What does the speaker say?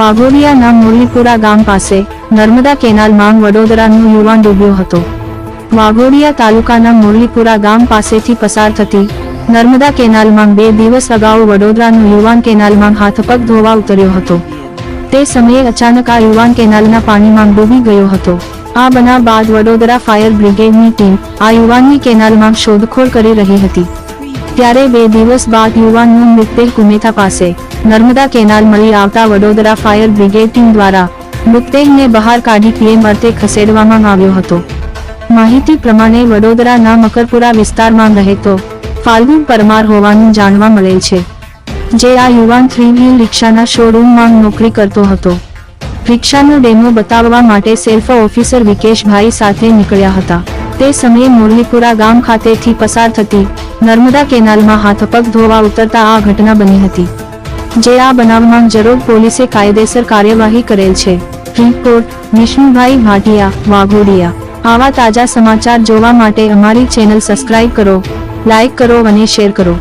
વાઘોડિયાના મુરલીપુરા ગામ પાસે નર્મદા કેનાલમાં વડોદરાનો યુવાન ડૂબ્યો હતો. વાઘોડિયા તાલુકાના મુરલીપુરા ગામ પાસેથી પસાર થતી નર્મદા કેનાલમાં બે દિવસ અગાઉ વડોદરાનો યુવાન કેનાલમાં હાથપગ ધોવા ઉતર્યો હતો. તે સમયે અચાનક આ યુવાન કેનાલના પાણીમાં ડૂબી ગયો હતો. આ બનાવ બાદ વડોદરા ફાયર બ્રિગેડની ટીમ આ યુવાનની કેનાલમાં શોધખોળ કરી રહી હતી. ત્યારે બે દિવસ બાદ યુવાનનું મૃતદેહ કુમેથા પાસે. નર્મદા કેનાલ મળી આવતા વડોદરા ફાયર બ્રિગેડ ટીમ દ્વારા મૃતદેહને બહાર કાઢી પીએમ અર્થે ખસેડવામાં આવ્યો હતો. માહિતી પ્રમાણે વડોદરાના મકરપુરા વિસ્તારમાં રહેતો ફાલ્ગુન પરમાર હોવાનું જાણવા મળેલ છે. જે આ યુવાન થ્રી વ્હીલ રિક્ષાના શોરૂમમાં નોકરી કરતો હતો. રિક્ષાનો ડેમો બતાવવા માટે સેલ્ફ ઓફિસર વિકેશભાઈ સાથે નીકળ્યા હતા. તે સમયે મુરલીપુરા ગામ ખાતેથી પસાર થતી નર્મદા કેનાલમાં હાથપગ ધોવા ઉતરતા આ ઘટના બની હતી, જે આ બનાવમાં જરોગ પોલીસે કાયદેસર કાર્યવાહી કરેલ છે. રિપોર્ટ વિષ્ણુભાઈ ભાટિયા, વાઘોડિયા. આવા તાજા સમાચાર જોવા માટે અમારી ચેનલ સબસ્ક્રાઇબ કરો, લાઇક કરો અને શેર કરો.